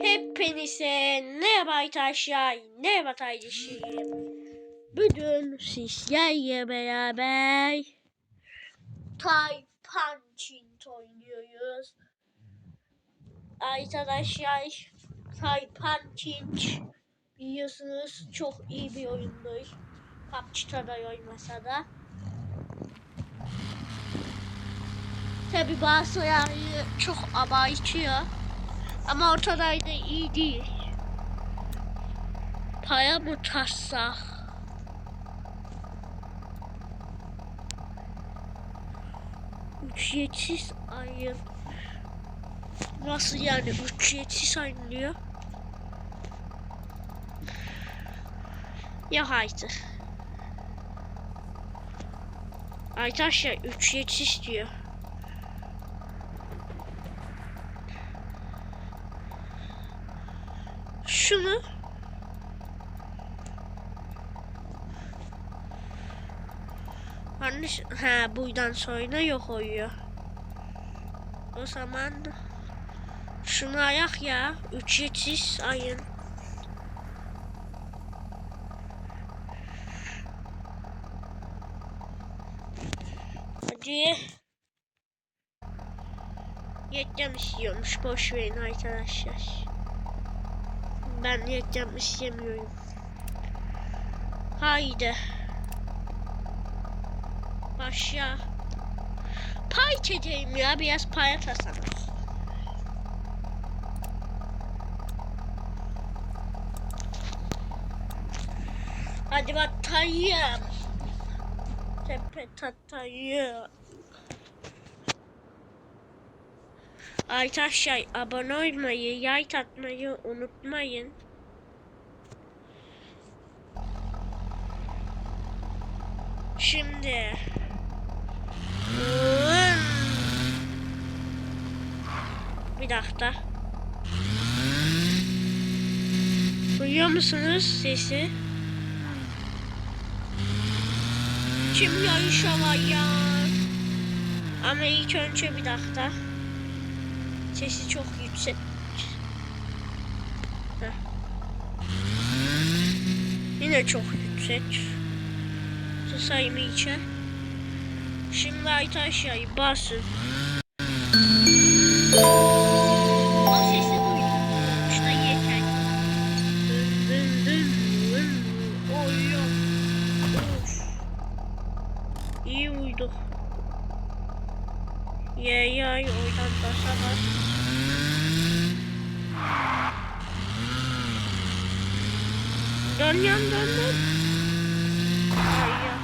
Hepinize merhaba arkadaşlar, merhaba kardeşim. Bugün sizlerle beraber Tay Punching oynuyoruz. Arkadaşlar Tay Punching biliyorsunuz çok iyi bir oyundur. PUBG'da da oynasa da. Tabi bazıları çok abartıyor. Ama ortalarda iyi değil. Para mı taşsak? Ücretsiz ayın. Nasıl yani ücretsiz ayın diyor? Ya haydi. Arkadaşlar ücretsiz diyor. Şunu Yanlış ha buradan sonra yok oluyor. O zaman şunu ayak ya ücretsiz ayın. Hadi. Reklam istiyormuş boş verin arkadaşlar. Ben reklam istemiyorum. Haydi. Başla. Pay çekeyim ya biraz para tasanır. Hadi batayım. Tepe tatayım. Arkadaşlar abone olmayı, like atmayı unutmayın. Şimdi bir dakika. Duyuyor musunuz sesi? Kim yarışa var ya? Ama ilk önce bir dakika. Sesi çok yüksek. Heh. Yine çok yüksek. Sayımı içe. Şimdi arkadaşlar basın. Dön yan dön dön. Ay ya.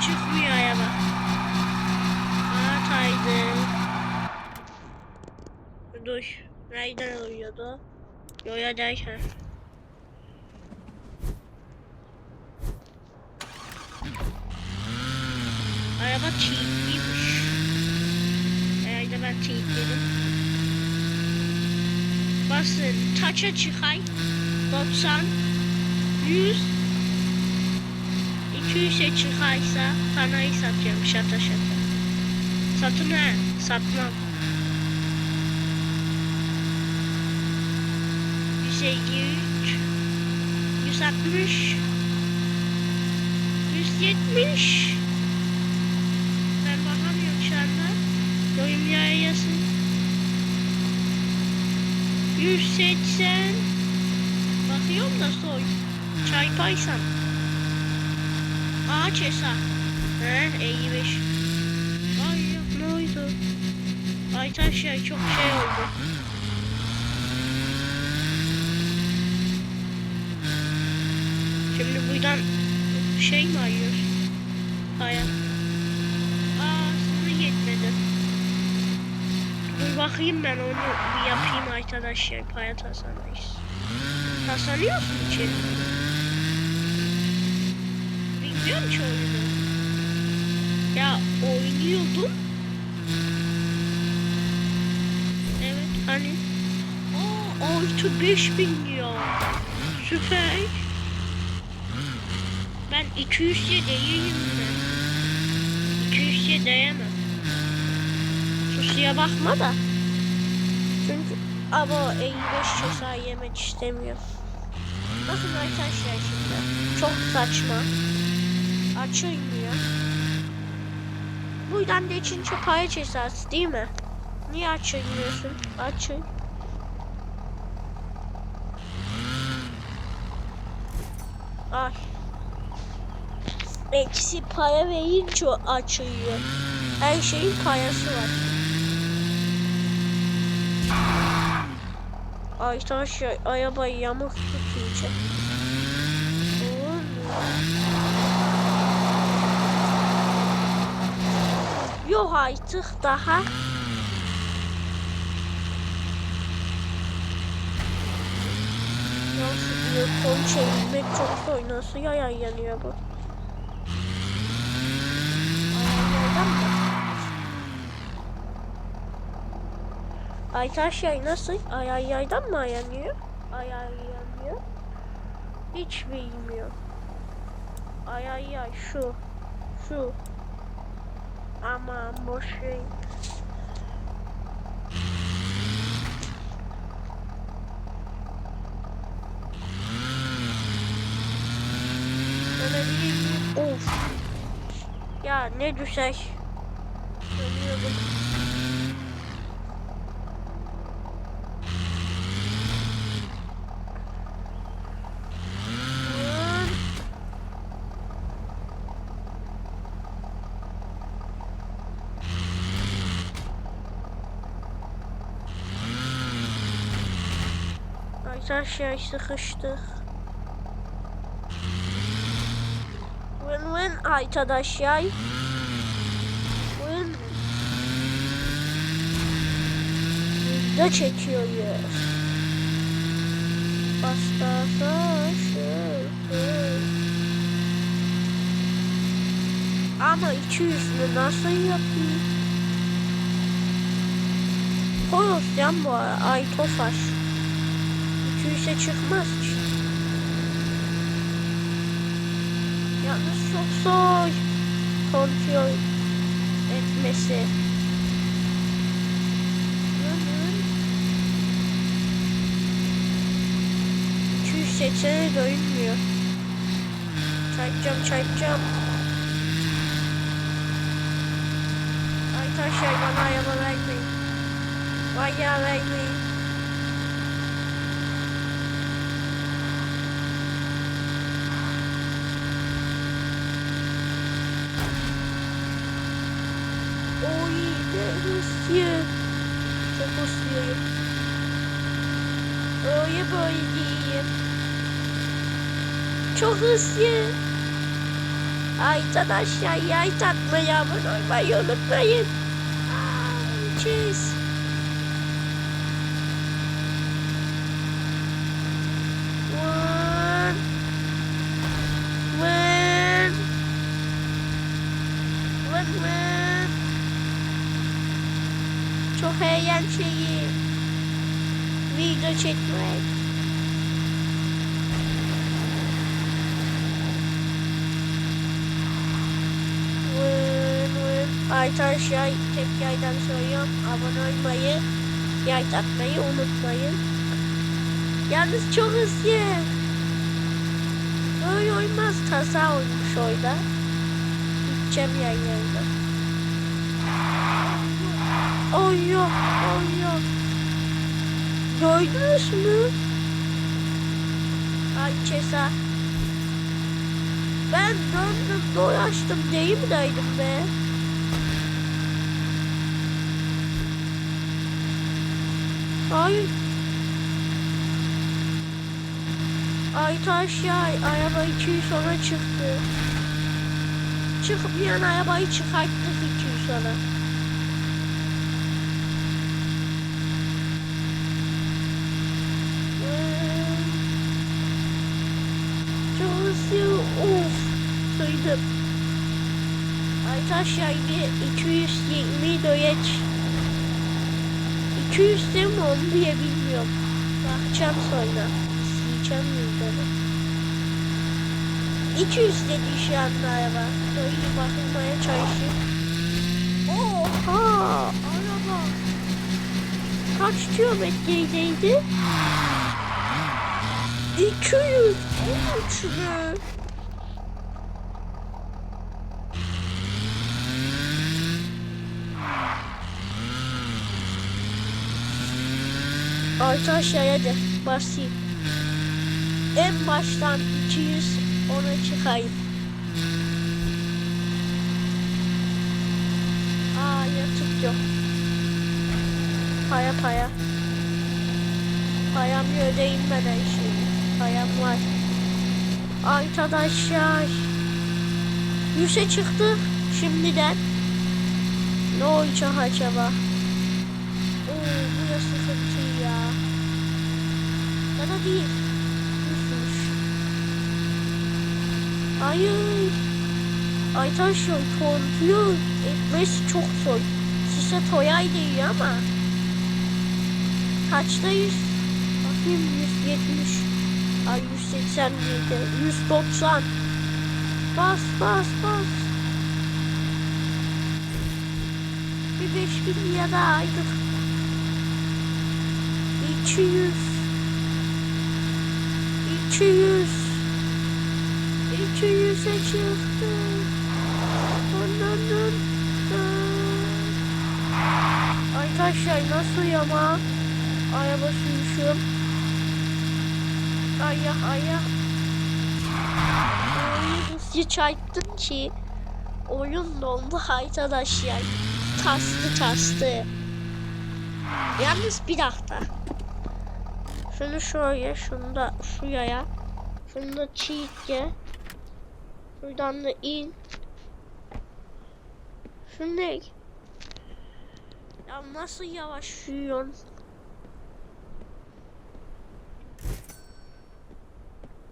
Çıkmıyor araba. Aa kaydı. Dur. Nereden oluyordu? Yola derken. Araba çiğliymiş. Herhalde ben çiğledim. Basın. Taça çıkay. 90 100 200'e çıkarsa parayı satacağım şata şata. Satın ha, satmam. 153 160 170 soy. Çay paysan. Ağaç hesap. He 55. Ay yok ne oldu? Ay taş ya çok şey oldu. Şimdi buradan şey mi arıyor? Hayır. Aa sınır yetmedi. Dur bakayım ben onu bir yapayım arkadaşlar. Para tasanayız. Tasanıyorsun için. Bilmiyorum ki oyunu. Ya oynuyordum. Evet hani. Aa artı 5000 diyor. Süper. Ben 200'ye değilim ben. 200'ye değemem. Pusuya bakma da. Ama 55 ceza yemek istemiyorum. Bakın arkadaşlar şimdi. Çok saçma. Açılmıyor. Bu yüzden de ikinci paya cezası değil mi? Niye açılmıyorsun? Açıl. Ay. Eksi paya verince açılıyor. Her şeyin payası var. Ay taş ya, arabayı yamuk tutacak. Yok artık daha. Nasıl diyor kol çevirmek çok zor. Nasıl yayan yanıyor bu? Aytaş yay nasıl? Ayar yaydan mı ayanıyor? Ayar yanıyor. Hiç bilmiyorum. Ayar yay şu. Şu. Aman boş miyim? Of. Ya ne güzel. Dönüyorum. Arkadaşlar sıkıştık. Vın vın arkadaşlar. Vın. Video çekiyoruz. Pasta saçı. Ama iki yüzlü nasıl yapayım? Horoz yan bu ara. Ay tofaş. Yüze çıkmaz ki. Yalnız çok zor kontrol etmesi. Seksene dönmüyor. Çarpacağım çarpacağım. Arkadaşlar bana araba vermeyin. Bayağı vermeyin. Hızlı. Çok hızlıyım. Öyle böyle değilim. Çok hızlı. Arkadaşlar yay tatmayı abone olmayı unutmayın. Ay, Cheers. Çekmek. Arkadaşlar tekrardan söylüyorum. Abone olmayı, like atmayı unutmayın. Yalnız çok hızlı. Böyle olmaz. Kaza olmuş orada. Gideceğim yan yana. Ay yok, ay yok. Gördünüz mü? Ay ceza. Ben döndüm dolaştım değil mi daydım be? Hayır. Ay taş yay araba 200 sonra çıktı. Çıkmayan arabayı çıkarttık 200 sonra. Arkadaşlar bir 220 doyaç. 200 değil mi onu diye bilmiyorum. Bakacağım sonra. Sileceğim videoyu. 200 dedi şu anda araba. Böyle bakılmaya çalışıyor. Oha! Araba. kaç kilometredeydi? 200. Uçlu. Arkadaşlar hadi basayım. En baştan 200 ona çıkayım. Aa yatık yok. Paya paya. Payam ödeyinmeden şimdi. Payam var. Arkadaşlar. Yüze çıktı şimdiden. Ne olacak acaba? Ya da değil. Yüzmüş. Hayır. Arkadaşlar kontrol etmesi çok zor. Size toyay değil ama. Kaçtayız? Bakayım 170. Ay 187. 190. Bas bas bas. Bir 5000 ya da aydır. 200. 200. 200'e çıktı. Dın. Arkadaşlar nasıl ama araba sürüşüm. Ayak. Öyle hızlı çarptın ki oyun dondu arkadaşlar. Kastı kastı. Yalnız bir dakika. Şunu şöyle, şunu da şuraya. Şunu da çiğitye. Şuradan da in. Şu ne? Ya nasıl yavaşlıyorsun?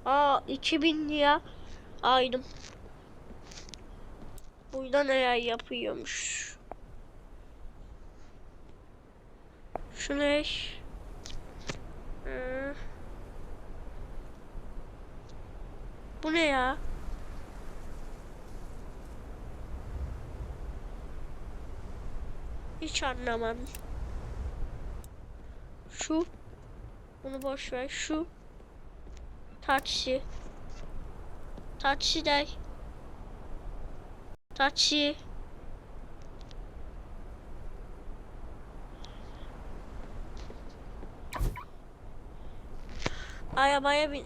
Aa 2000 lira aydım. Burada neler yapıyormuş? Şu ne? Bu ne ya? Hiç anlamadım. Şu. Bunu boş ver. Şu. Taksi. Taksi de. Taksi. Arabaya bin.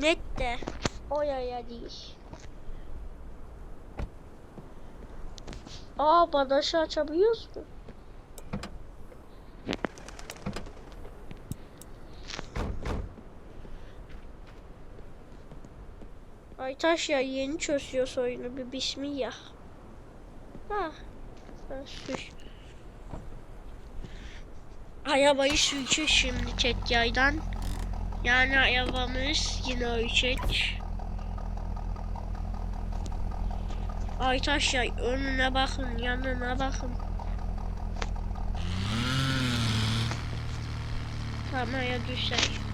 Net de. Oraya değil. Aa badaşı açabiliyoruz mu? Aytaş ya yeni çözüyor oyunu bir bismillah. Ha. sür. Arabayı süreceğiz şimdi tek yaydan. Yani arabamız yine. Aytaş ya önüne bakın, yanına bakın. Tamaya düşer.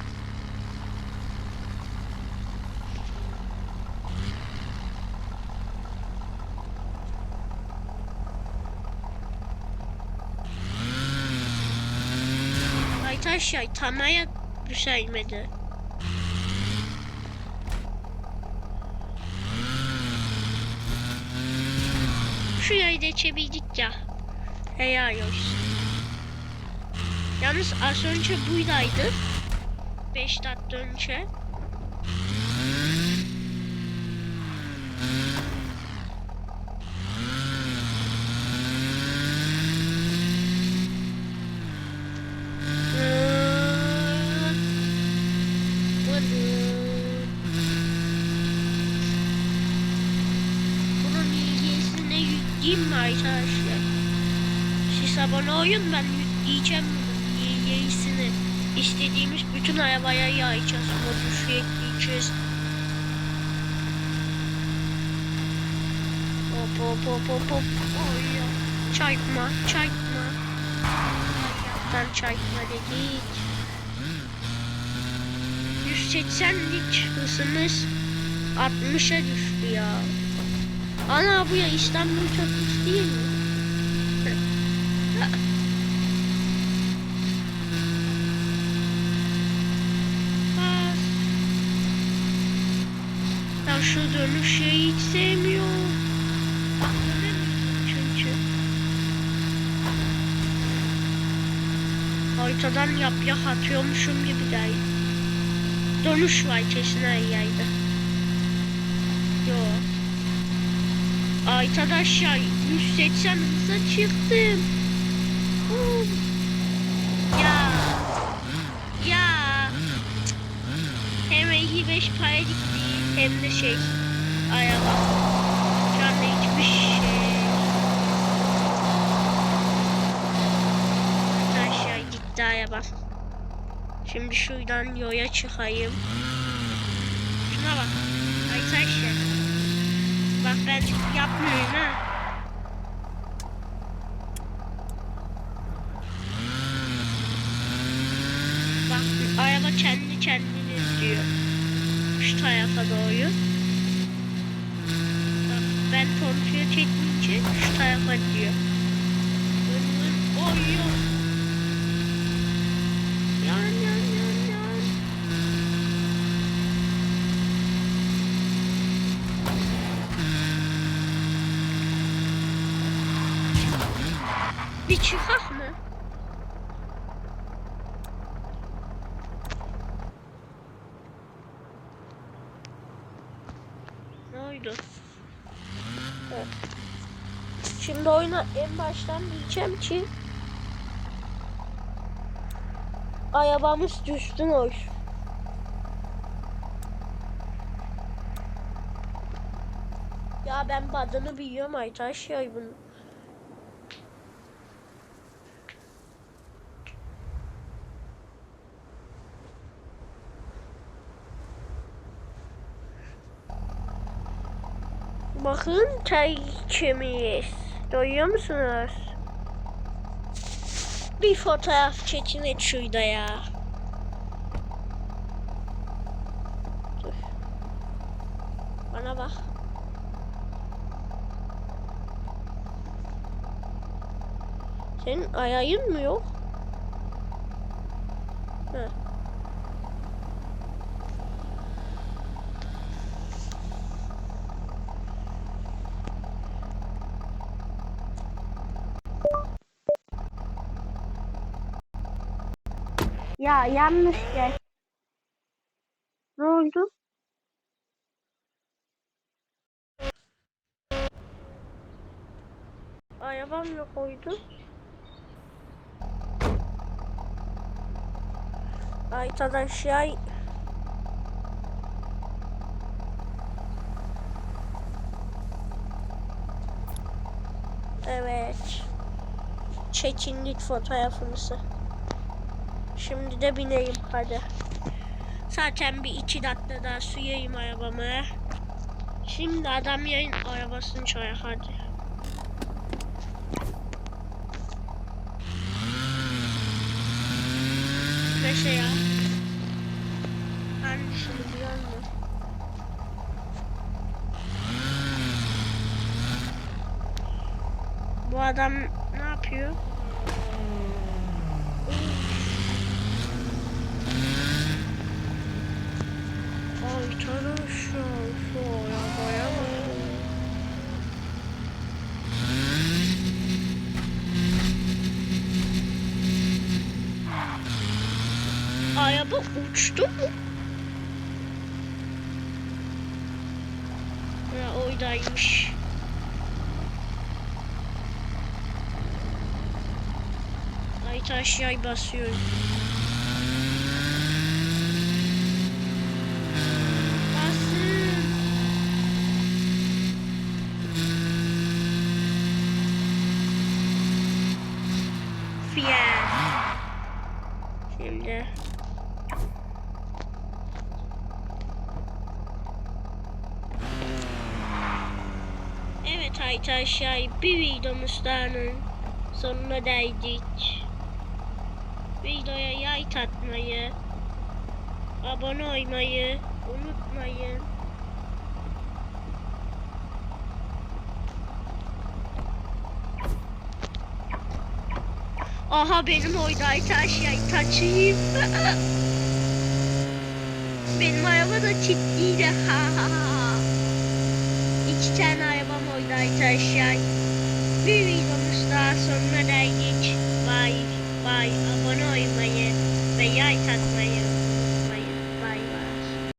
Aytaş ya tamaya düşermedi. Şurayı geçebildik ya. Helal olsun. Yalnız az önce buradaydı. 5 dakika önce. Olun ben yükleyeceğim bunun ilgisini. İstediğimiz bütün arabaya yayacağız. Modifiye ekleyeceğiz. Hop hop hop hop hop. Oy ya. Çarpma, çarpma. Ayaktan çarpma dedik. 180'lik hızımız 60'a düştü ya. Ana bu ya İstanbul Köprüsü değil mi? Şu dönüşü hiç sevmiyorum. Bak dönemiyorum çünkü. Haritadan yaprak atıyormuşum gibi değil. Dönüş var kesin her yerde. Yo. Arkadaşlar 180 hıza çıktım. Ya. Ya. Hem 55 para gitti hem de şey. Araba. Şu hiçbir şey. Aşağı gitti araba. Şimdi şuradan yola çıkayım. Şuna bak. Arkadaşlar. Bak ben yapmıyorum ha. Bak araba kendi kendini izliyor. Şu tarafa doğru. Bir çıkak mı? Ne oldu? Evet. Şimdi oyuna en baştan diyeceğim ki Arabamız düştü hoş. Ya ben badını biliyorum arkadaşlar bunu. Bakın çay içemeyiz. Duyuyor musunuz? Bir fotoğraf çekin et şurada ya. Bana bak. Senin ayağın mı yok? Heh. Ya yanlış gel. Ne oldu? Arabam yok oydu. Arkadaşlar Evet. Çekinlik fotoğrafımızı. Şimdi de bineyim hadi. Zaten bir iki dakika daha suyayım arabamı. Şimdi adam yayın arabasını çaya hadi. Neşe ya. Hangisini biliyor musun? Bu adam ne yapıyor? Arkadaşlar şu arabaya bakın. Araba uçtu mu? Ya oradaymış. Ay taş yay basıyorum. Basın. Fiyat. Şimdi. Evet arkadaşlar bir videomuzdan sonuna değdik. Videoya like atmayı, abone olmayı unutmayın. Aha benim oyda arkadaşlar taçıyım. benim araba da çitliydi. Ha ha ha. tane arkadaşlar. Bir videomuz daha sonuna geldik.